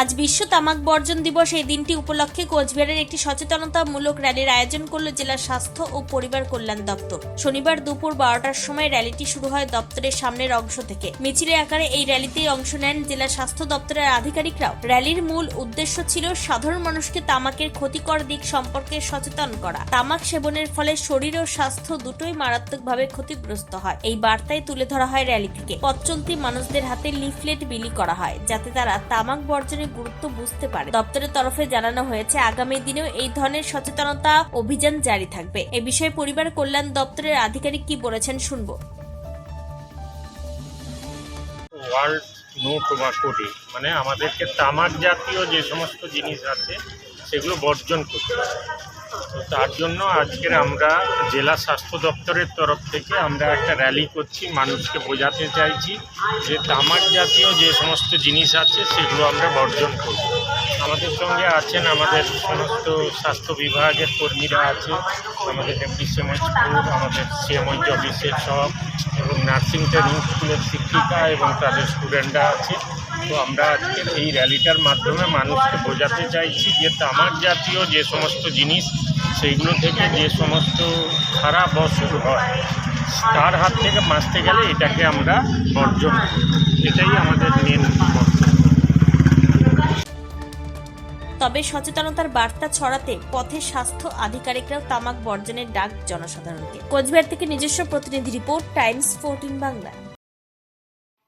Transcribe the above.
আজ বিশ্ব তামাক বর্জন দিবস এই দিনটি উপলক্ষে কোচবিহারের একটি সচেতনতামূলক র্যালির আয়োজন করল জেলা স্বাস্থ্য ও পরিবার কল্যাণ দপ্তর। শনিবার দুপুর বারোটার সময় র্যালিটি শুরু হয় দপ্তরের সামনের অংশ থেকে। মিছিলে আকারে এই র্যালিতে অংশ নেন জেলা স্বাস্থ্য দপ্তরের আধিকারিকরাও। র্যালির মূল উদ্দেশ্য ছিল সাধারণ মানুষকে তামাকের ক্ষতিকর দিক সম্পর্কে সচেতন করা। তামাক সেবনের ফলে শরীর ও স্বাস্থ্য দুটোই মারাত্মকভাবে ক্ষতিগ্রস্ত হয়। এই বার্তায় তুলে ধরা হয় র্যালিটিকে। পথ চলতি মানুষদের হাতে লিফলেট বিলি করা হয়, যাতে তারা তামাক বর্জনের গুরুত্ব বুঝতে পারে। দপ্তরের তরফে জানানো হয়েছে, আগামী দিনেও এই ধরনের সচেতনতা অভিযান জারি থাকবে। এ বিষয়ে পরিবার কল্যাণ দপ্তরের আধিকারিক কি বলেছেন শুনব। ওয়ার্ল্ড নো টোবাকো মানে আমাদেরকে তামাক জাতীয় যে সমস্ত জিনিস আছে, সেগুলো বর্জন করতে হবে। তার জন্য আজকের আমরা জেলা স্বাস্থ্য দপ্তরের তরফ থেকে আমরা একটা র্যালি করছি, মানুষকে বোঝাতে চাইছি যে তামাক জাতীয় যে সমস্ত জিনিস আছে সেগুলো আমরা বর্জন করব। আমাদের সঙ্গে আছেন আমাদের সমস্ত স্বাস্থ্য বিভাগের কর্মীরা আছে, আমাদের ডেপুটি সিএমএইচ আমাদের সিএমএইচ অফিসের সব এবং নার্সিং ট্রেনিং স্কুলের শিক্ষিকা এবং তাদের স্টুডেন্টরা আছে। তো আমরা আজকে এই র্যালিটার মাধ্যমে মানুষকে বোঝাতে চাইছি যে তামাক জাতীয় যে সমস্ত জিনিস, সেইগুলো থেকে যে সমস্ত খারাপ অসুখ হয়, তার হাত থেকে বাঁচতে গেলে এটাকে আমরা বর্জন এটাই আমাদের মেন তবে সচেতনতার বার্তা ছড়াতে পথে স্বাস্থ্য আধিকারিকরাও তামাক বর্জনের ডাক জনসাধারণকে। কোচবিহার থেকে নিজস্ব প্রতিনিধি রিপোর্ট, টাইমস, ফোরটিন বাংলা।